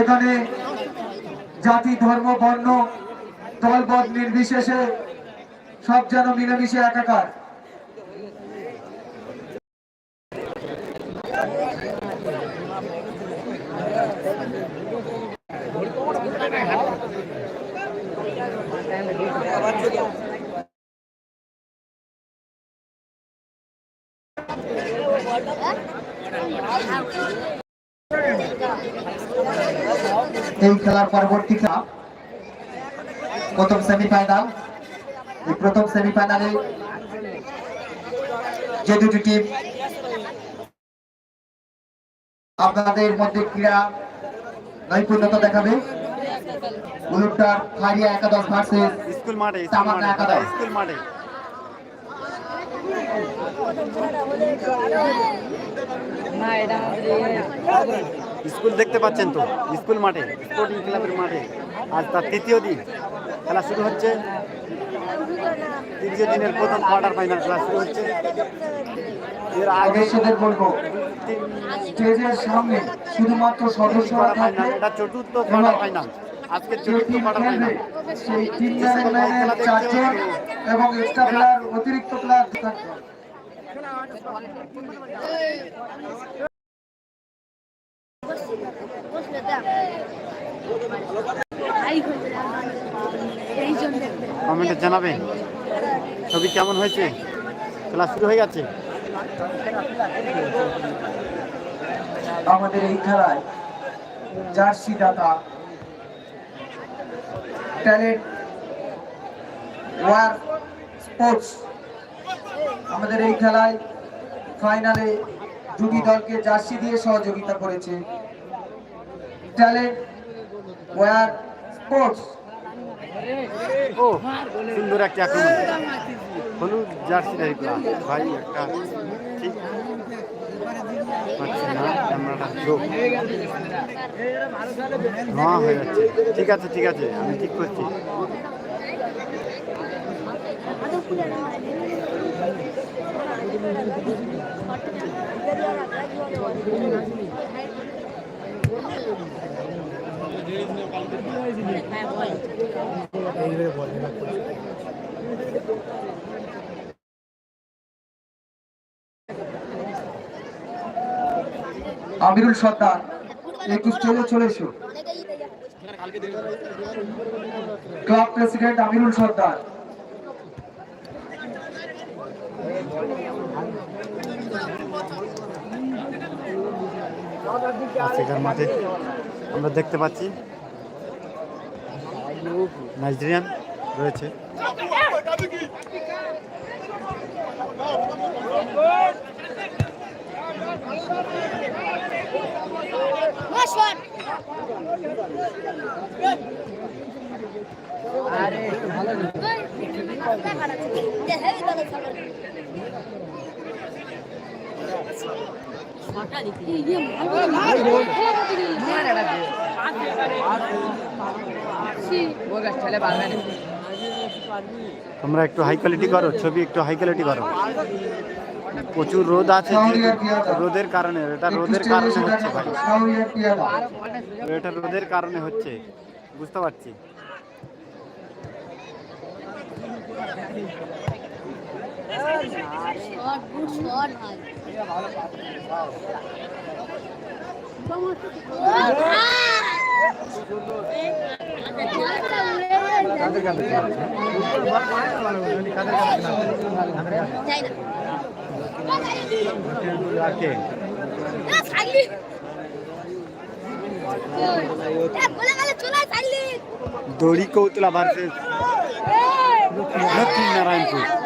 এখানে জাতি ধর্ম বর্ণ দলবদ নির্বিশেষে সব যেন মিলেমিশে একাকার। এই খেলার পরবর্তী খেলা। প্রথম সেমিফাইনাল এই প্রথম সেমিফাইনালে যে দুটি টিম আপনাদের মধ্যে ক্রীড়া নৈপুণ্যতা দেখাবে। উলুটার একাদশ ভার্সেস স্কুল মাঠে তামান্না একাদশ। স্কুল মাঠে। স্কুল দেখতে পাচ্ছেন তো স্কুল মাঠে স্পোর্টিং ক্লাবের মাঠে। আজ তার তৃতীয় দিন। খেলা শুরু হচ্ছে। তৃতীয় দিনের প্রথম কোয়ার্টার ফাইনাল খেলা শুরু হচ্ছে। এর আগে আবেশদের বলব স্টেজের সামনে শুধুমাত্র ফাইনাল এটা চতুর্থ কোয়ার্টার ফাইনাল আজকে চতুর্থ টিম কোয়ার্টার খেলবে ফাইনাল সেই তিন ম্যানের ম্যানের চারজন এবং এক্সট্রা প্লেয়ার অতিরিক্ত প্লেয়ার থাকবে এই জন্য কমেন্টে জানাবেন ছবি কেমন হয়েছে? ক্লাস শুরু হয়ে গেছে? আমাদের এই খেলায় জার্সি দাতা ট্যালেন্ট ওয়ার স্পোর্টস। আমাদের এই খেলায় ফাইনালে দুটি দলকে জার্সি দিয়ে সহযোগিতা করেছে। ট্যালেন্ট ওয়ার স্পোর্টস ও, সুন্দর একটা আক্রমণ। হলুদ জার্সি টাইপলা ভাই, একটা হয়ে যাচ্ছে। ঠিক আছে ঠিক আছে, আমি ঠিক করছি। আমিরুল সর্দার একটু চলে চলে এসো। ক্লাব প্রেসিডেন্ট আমিরুল সর্দার আফ্রিকার মাঠে আমরা দেখতে পাচ্ছি নাইজেরিয়ান রয়েছে তোমরা একটু হাই কোয়ালিটি করো, ছবি একটু হাই কোয়ালিটি করো। প্রচুর রোদ আছে রোদের কারণে, এটা রোদের কারণে হচ্ছে এটা রোদের কারণে হচ্ছে, বুঝতে পারছি? দড়ি কৌতলা ভার্সেস দক্ষিণ নারায়ণপুর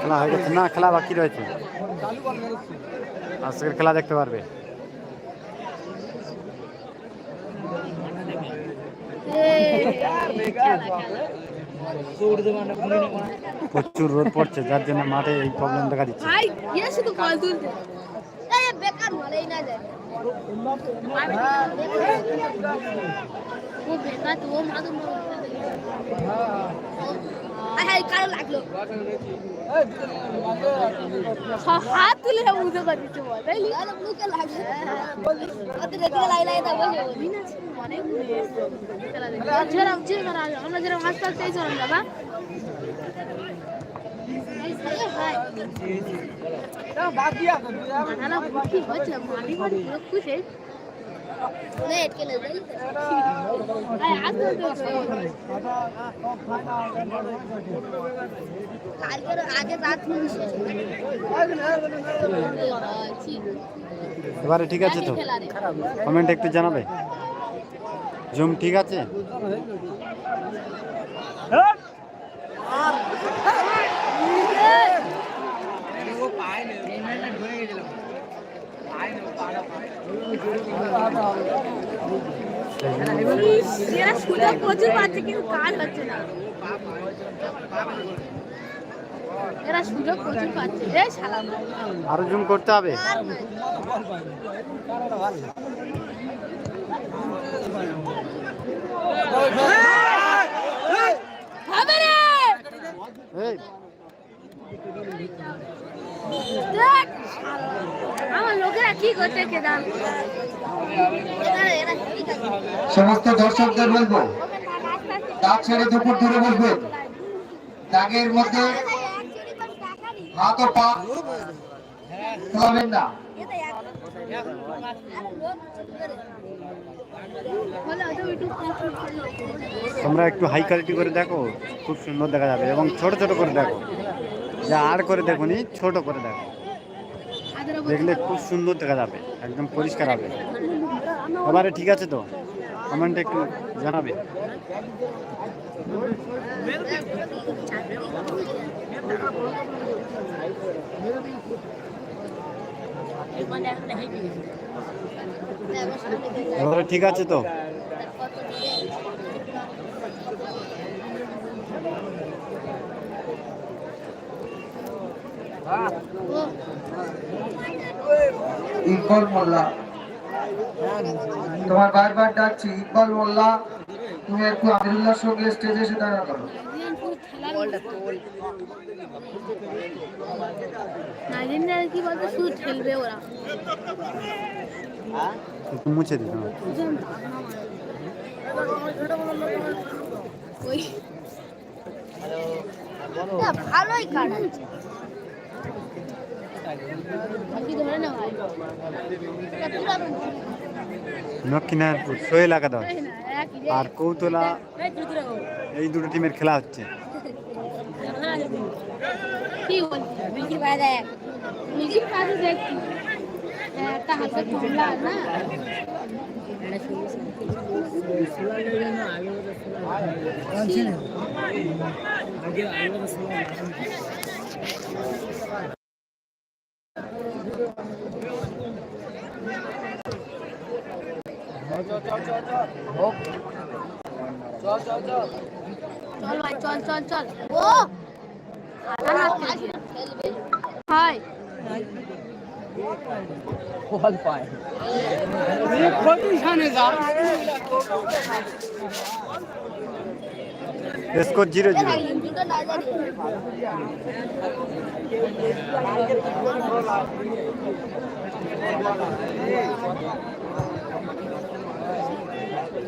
খেলা না খেলা বাকি রয়েছে। আজকের খেলা দেখতে পারবে। প্রচুর রোদ পড়ছে যার জন্য মাঠে এই প্রবলেম দেখা দিচ্ছে। ভাই এই না তো কারও লাগল? হাত তুলে উঠে করে দিচ্ছে বল তাইলি মুখে লাগল। ওদের রেখে লাই লাই দাও বসে অনেক খেলা দেখি যেরকম যেরকম আমরা যেরকম হাসপাতাল সেই চরম যাবা মাথাটা কি হচ্ছে মাটি মাটি পুরো খুশে? এবারে ঠিক আছে তো? কমেন্ট একটু জানাবে? জুম ঠিক আছে? এরা সুযোগ প্রচুর পাচ্ছে কিন্তু কাজ হচ্ছে না। এরা সুযোগ প্রচুর পাচ্ছে। এ শালা আরও জুম করতে হবে রে! এই দেখ আমার লোকেরা কি করছে কে জান এরা এরা কি করছে সমস্ত দর্শকদের বলব দাগ ছেড়ে দুপুর দূরে বসবে। দাগের মধ্যে হাত ও পা না। তোমরা একটু হাই কোয়ালিটি করে দেখো খুব সুন্দর দেখা যাবে এবং ছোট ছোট করে দেখো। যা আর করে দেখো নি ছোট করে দেখো দেখলে খুব সুন্দর দেখা যাবে, একদম পরিষ্কার হবে। এবারে ঠিক আছে তো কমেন্টে একটু জানাবে। ঠিক আছে তো। ইকবল মোল্লা। তোমার বারবার ডাকছি ইকবল মোল্লা তুমি একটু আমিরুল্লাহর সঙ্গে স্টেজে এসে দেখা করো কি বলতো শুধু ঠেলবে ওরা মুছে দিতে হবে ওই না, ভালোই কাটাচ্ছে বাকি ধরে না ভাই এটা পুরানো নক্ষিনারায়ণপুর এই না, আর কৌতলা এই দুটো টিমের খেলা হচ্ছে বলছি মিল্কি ভাই দেখ মিল্কি কাছে দেখছি একটা হাতে কমলা না চল ভাই চল চল চল ও হাই বল পায় স্কোর জিরো জিরো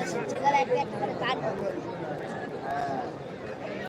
这个嘞，这 sudah.